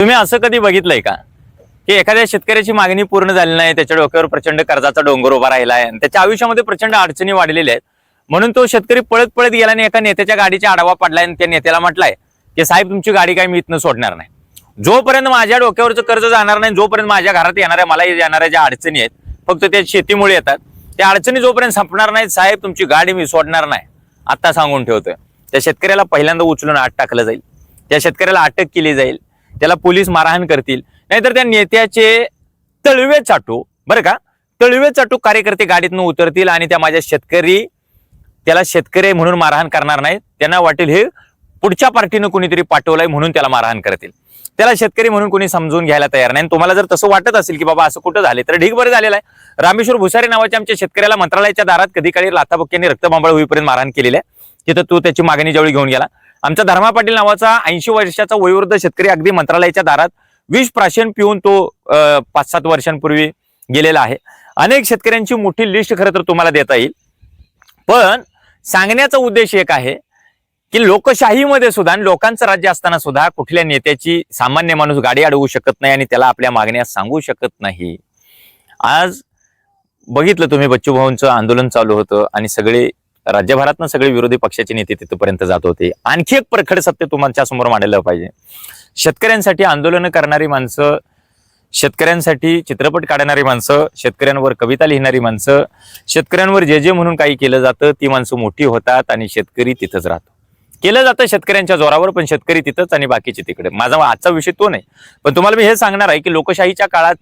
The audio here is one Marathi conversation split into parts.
तुम्ही असं कधी बघितलंय का? की एखाद्या शेतकऱ्याची मागणी पूर्ण झाली नाही त्याच्या डोक्यावर प्रचंड कर्जाचा डोंगर उभा राहिला आहे आणि त्याच्या आयुष्यामध्ये प्रचंड अडचणी वाढलेल्या आहेत. म्हणून तो शेतकरी पळत पळत गेला आणि एका नेत्याच्या गाडीच्या आडवा पडलाय आणि त्या नेत्याला म्हटलाय की साहेब तुमची गाडी काय मी इथनं सोडणार नाही. जोपर्यंत माझ्या डोक्यावरचं कर्ज जाणार नाही जोपर्यंत माझ्या घरात येणाऱ्या मला येणाऱ्या ज्या अडचणी आहेत फक्त त्या शेतीमुळे येतात. त्या अडचणी जोपर्यंत संपणार नाहीत साहेब तुमची गाडी मी सोडणार नाही. आत्ता सांगून ठेवतोय. त्या शेतकऱ्याला पहिल्यांदा उचलून आत टाकलं जाईल. त्या शेतकऱ्याला अटक केली जाईल. त्याला पोलीस मारहाण करतील. नाहीतर त्या नेत्याचे तळवे चाटू. बरं का? तळवे चाटू कार्यकर्ते गाडीतनं उतरतील आणि त्या माझ्या शेतकरी त्याला शेतकरी म्हणून मारहाण करणार नाहीत त्यांना वाटेल हे पुढच्या पार्टीनं कोणीतरी पाठवलंय म्हणून त्याला मारहाण करतील. त्याला शेतकरी म्हणून कोणी समजून घ्यायला तयार नाही. आणि तुम्हाला जर तसं वाटत असेल की बाबा असं कुठं झाले तर ढीक बरं झालेलं आहे. रामेश्वर भुसारे नावाच्या आमच्या शेतकऱ्याला मंत्रालयाच्या दारात कधी काळी लाथाबुक्यांनी रक्तबांबळ होईपर्यंत मारहाण केलेली आहे. तिथं तो त्याची मागणी ज्यावेळी घेऊन गेला आमचा धर्मा पाटील नावाचा ऐंशी वर्षाचा वयोवृद्ध शेतकरी अगदी मंत्रालयाच्या दारात विष प्राशन पिऊन तो पाच सात वर्षांपूर्वी गेलेला आहे. अनेक शेतकऱ्यांची मोठी लिस्ट खरं तर तुम्हाला देता येईल. पण सांगण्याचा उद्देश एक आहे की लोकशाहीमध्ये सुद्धा आणि लोकांचं राज्य असताना सुद्धा कुठल्या नेत्याची सामान्य माणूस गाडी अडवू शकत नाही आणि त्याला आपल्या मागण्या सांगू शकत नाही. आज बघितलं तुम्ही बच्चू भाऊंचं आंदोलन चालू होतं आणि सगळे राज्यभरातनं सगळे विरोधी पक्षाचे नेते तिथपर्यंत जात होते. आणखी एक प्रखड सत्य तुमच्यासमोर मांडलं पाहिजे. शेतकऱ्यांसाठी आंदोलन करणारी माणसं शेतकऱ्यांसाठी चित्रपट काढणारी माणसं शेतकऱ्यांवर कविता लिहिणारी माणसं शेतकऱ्यांवर जे जे म्हणून काही केलं जातं ती माणसं मोठी होतात आणि शेतकरी तिथंच राहतो. केलं जातं शेतकऱ्यांच्या जोरावर पण शेतकरी तिथंच आणि बाकीचे तिकडे. माझा आजचा विषय तो नाही. पण तुम्हाला मी हे सांगणार आहे की लोकशाहीच्या काळात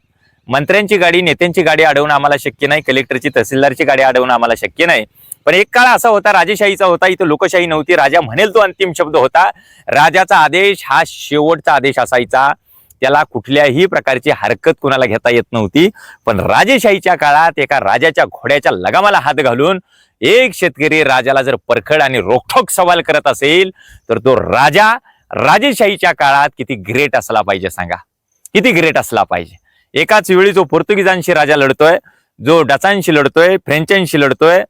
मंत्र्यांची गाडी नेत्यांची गाडी अडवणं आम्हाला शक्य नाही कलेक्टरची तहसीलदारची गाडी अडवणं आम्हाला शक्य नाही. पण एक काळ असा होता राजेशाहीचा होता इथं लोकशाही नव्हती. राजा म्हणेल तो अंतिम शब्द होता राजाचा आदेश हा शेवटचा आदेश असायचा. त्याला कुठल्याही प्रकारची हरकत कुणाला घेता येत नव्हती. पण राजेशाहीच्या काळात एका राजाच्या घोड्याच्या लगामाला हात घालून एक शेतकरी राजाला जर परखड आणि रोखोक सवाल करत असेल तर तो राजा राजेशाहीच्या काळात किती ग्रेट असला पाहिजे सांगा? किती ग्रेट असला पाहिजे? एकाच वेळी जो पोर्तुगीजांशी राजा लढतोय जो डचांशी लढतोय फ्रेंचांशी लढतोय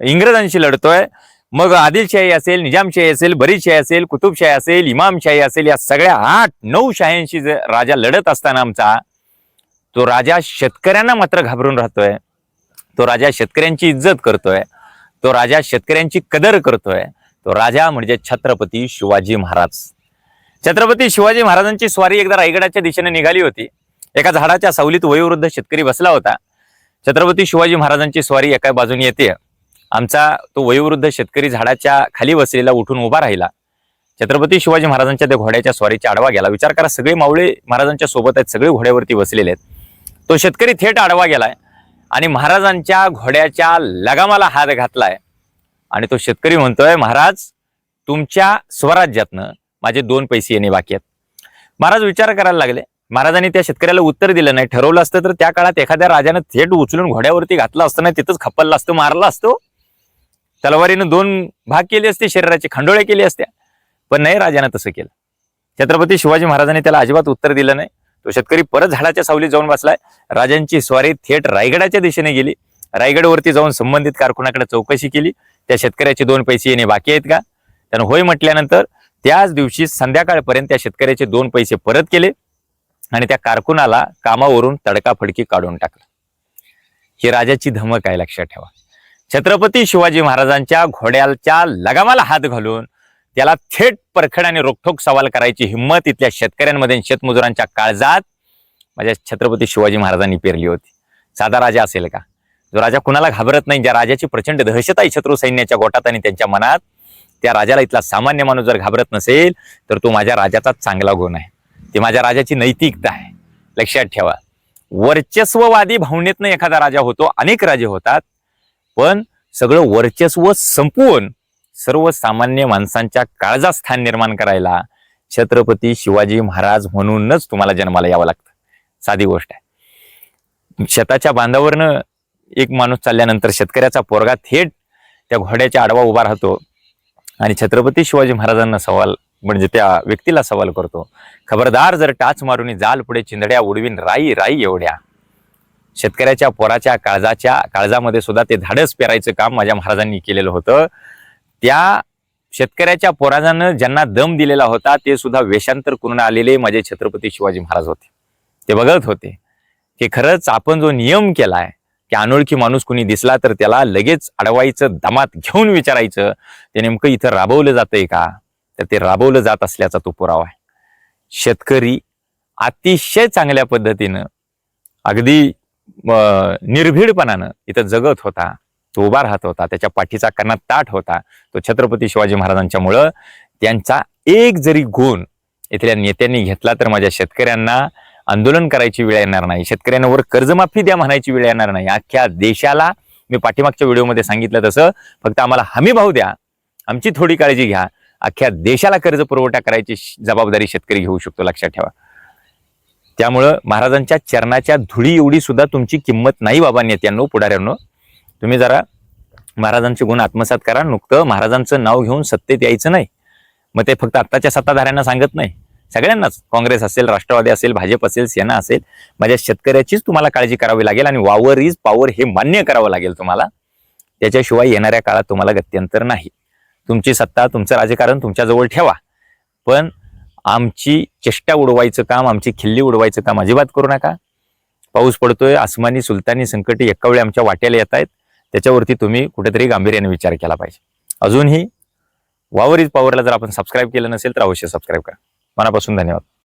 इंग्रजांशी लढतोय. मग आदिलशाही असेल निजामशाही असेल बरीदशाही असेल कुतुबशाही असेल इमामशाही असेल या सगळ्या आठ नऊ शाह्यांशी राजा लढत असताना आमचा तो राजा शेतकऱ्यांना मात्र घाबरून राहतोय. तो राजा शेतकऱ्यांची इज्जत करतोय. तो राजा शेतकऱ्यांची कदर करतोय. तो राजा म्हणजे छत्रपती शिवाजी महाराज. छत्रपती शिवाजी महाराजांची स्वारी एकदा रायगडाच्या दिशेने निघाली होती. एका झाडाच्या सावलीत वयोवृद्ध शेतकरी बसला होता. छत्रपती शिवाजी महाराजांची स्वारी एका बाजूने येते. आमचा तो वयोवृद्ध शेतकरी झाडाच्या खाली बसलेला उठून उभा राहिला. छत्रपती शिवाजी महाराजांच्या त्या घोड्याच्या स्वारीच्या आडवा गेला. विचार करा सगळे मावळे महाराजांच्या सोबत आहेत सगळे घोड्यावरती बसलेले आहेत. तो शेतकरी थेट आडवा गेलाय आणि महाराजांच्या घोड्याच्या लगामाला हात घातलाय. आणि तो शेतकरी म्हणतोय महाराज तुमच्या स्वराज्यातनं माझे दोन पैसे येणे बाकी आहेत. महाराज विचार करायला लागले. महाराजांनी त्या शेतकऱ्याला उत्तर दिलं नाही. ठरवलं असतं तर त्या काळात एखाद्या राजानं थेट उचलून घोड्यावरती घातलं असतं नाही तिथंच खपलला असतो मारला असतो. तलवारीनं दोन भाग केले असते शरीराचे खंडोळे केले असत्या पण नाही राजानं तसं केलं. छत्रपती शिवाजी महाराजांनी त्याला अजिबात उत्तर दिलं नाही. तो शेतकरी परत झाडाच्या सावलीत जाऊन बसलाय. राजांची स्वारी थेट रायगडाच्या दिशेने गेली. रायगडवरती जाऊन संबंधित कारकुनाकडे चौकशी केली. त्या शेतकऱ्याचे दोन पैसे येणे बाकी आहेत का? त्यानं होय म्हटल्यानंतर त्याच दिवशी संध्याकाळपर्यंत त्या शेतकऱ्याचे दोन पैसे परत केले आणि त्या कारकुनाला कामावरून तडकाफडकी काढून टाकलं. ही राजाची धमक आहे लक्षात ठेवा. छत्रपती शिवाजी महाराजांच्या घोड्याच्या लगामाला हात घालून त्याला थेट परखड आणि रोखोक सवाल करायची हिंमत इथल्या शेतकऱ्यांमध्ये शेतमजुरांच्या काळजात माझ्या छत्रपती शिवाजी महाराजांनी पेरली होती. साधा राजा असेल का? जो राजा कुणाला घाबरत नाही ज्या राजाची प्रचंड दहशत आहे शत्रू सैन्याच्या गोटात आणि त्यांच्या मनात त्या राजाला इथला सामान्य माणूस जर घाबरत नसेल तर तो माझ्या राजाचा चांगला गुण आहे. ती माझ्या राजाची नैतिकता आहे. लक्षात ठेवा. वर्चस्ववादी भावनेतनं एखादा राजा होतो अनेक राजे होतात पण सगळं वर्चस्व संपवून सर्वसामान्य माणसांच्या काळजात स्थान निर्माण करायला छत्रपती शिवाजी महाराज म्हणूनच तुम्हाला जन्माला यावं लागतं. साधी गोष्ट आहे. शेताच्या बांधावरनं एक माणूस चालल्यानंतर शेतकऱ्याचा पोरगा थेट त्या घोड्याच्या आडवा उभा राहतो आणि छत्रपती शिवाजी महाराजांना सवाल म्हणजे त्या व्यक्तीला सवाल करतो. खबरदार जर टाच मारून जाल पुढे चिंधड्या उडवीन राई राई एवढ्या. शेतकऱ्याच्या पोराच्या काळजाच्या काळजामध्ये सुद्धा ते धाडस पेरायचं काम माझ्या महाराजांनी केलेलं होतं. त्या शेतकऱ्याच्या पोराजानं ज्यांना दम दिलेला होता ते सुद्धा वेषांतर करून आलेले माझे छत्रपती शिवाजी महाराज होते. ते बघत होते की खरंच आपण जो नियम केलाय की अनोळखी माणूस कुणी दिसला तर त्याला लगेच अडवायचं दमात घेऊन विचारायचं ते नेमकं इथं राबवलं जातंय का? तर ते राबवलं जात असल्याचा तो पुरावा आहे. शेतकरी अतिशय चांगल्या पद्धतीनं अगदी निर्भीडपणानं इथं जगत होता तो उभा राहत होता त्याच्या पाठीचा कणा ताट होता तो छत्रपती शिवाजी महाराजांच्यामुळं त्यांचा एक जरी गुण इथल्या नेत्यांनी घेतला तर माझ्या शेतकऱ्यांना आंदोलन करायची वेळ येणार नाही. शेतकऱ्यांवर कर्जमाफी द्या म्हणायची वेळ येणार नाही. अख्ख्या देशाला मी पाठीमागच्या व्हिडिओमध्ये सांगितलं तसं फक्त आम्हाला हमी भाव द्या आमची थोडी काळजी घ्या अख्ख्या देशाला कर्ज पुरवठा करायची जबाबदारी शेतकरी घेऊ शकतो लक्षात ठेवा. त्यामुळं महाराजांच्या चरणाच्या धुळी एवढी सुद्धा तुमची किंमत नाही बाबा नेत्यांनो पुढाऱ्यांनो. तुम्ही जरा महाराजांचे गुण आत्मसात करा. नुकतं महाराजांचं नाव घेऊन सत्तेत यायचं नाही. मग ते फक्त आत्ताच्या सत्ताधाऱ्यांना सांगत नाही. सगळ्यांनाच. काँग्रेस असेल राष्ट्रवादी असेल भाजप असेल सेना असेल. माझ्या शेतकऱ्याचीच तुम्हाला काळजी करावी लागेल आणि वावर इज पॉवर हे मान्य करावं लागेल तुम्हाला. त्याच्याशिवाय येणाऱ्या काळात तुम्हाला गत्यंतर नाही. तुमची सत्ता तुमचं राजकारण तुमच्याजवळ ठेवा. पण आमची चेष्टा उडवायचं काम आमची खिल्ली उडवायचं काम अजिबात करू नका. पाऊस पडतोय आसमानी सुलतानी संकटे एका वेळी आमच्या वाट्याला येत आहेत. त्याच्यावरती तुम्ही कुठेतरी गांभीर्याने विचार केला पाहिजे. अजूनही वावर इज पॉवरला जर आपण सबस्क्राईब केलं नसेल तर अवश्य सबस्क्राईब करा. मनापासून धन्यवाद.